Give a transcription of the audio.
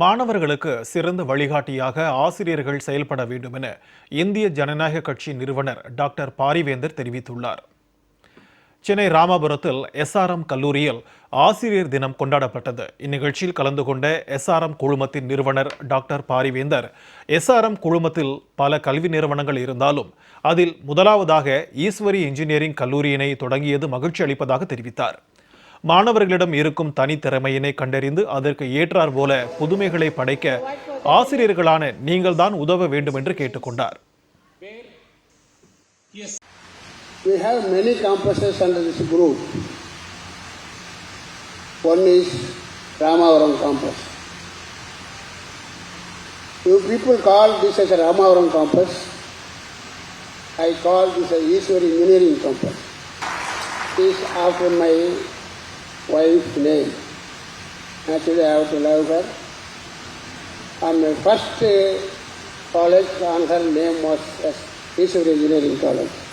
மாணவர்களுக்கு சிறந்த வழிகாட்டியாக ஆசிரியர்கள் செயல்பட வேண்டும் என இந்திய ஜனநாயக கட்சி நிறுவனர் டாக்டர் பாரிவேந்தர் தெரிவித்துள்ளார். சென்னை ராமாபுரத்தில் எஸ்ஆர்எம் கல்லூரியில் ஆசிரியர் தினம் கொண்டாடப்பட்டது. இந்நிகழ்ச்சியில் கலந்து கொண்ட எஸ்ஆர்எம் குழுமத்தின் நிறுவனர் டாக்டர் பாரிவேந்தர் எஸ்ஆர்எம் குழுமத்தில் பல கல்வி நிறுவனங்கள் இருந்தாலும் அதில் முதலாவதாக ஈஸ்வரி இன்ஜினியரிங் கல்லூரியினை தொடங்கியது மகிழ்ச்சி அளிப்பதாக தெரிவித்தார். மாணவர்களிடம் இருக்கும் தனித்திறமையினை கண்டறிந்து அதற்கு ஏற்றார் போல புதுமைகளை படைக்க ஆசிரியர்களான நீங்கள்தான் உதவ வேண்டும் என்று கேட்டுக்கொண்டார் We have many campuses under this group. One is Ramavaram campus. You people call this as a Ramavaram campus. I call this a Eastward Engineering campus. This is after my wife's name. Actually, I have to love her. And my first uh, college on her name was as Eastward Engineering College.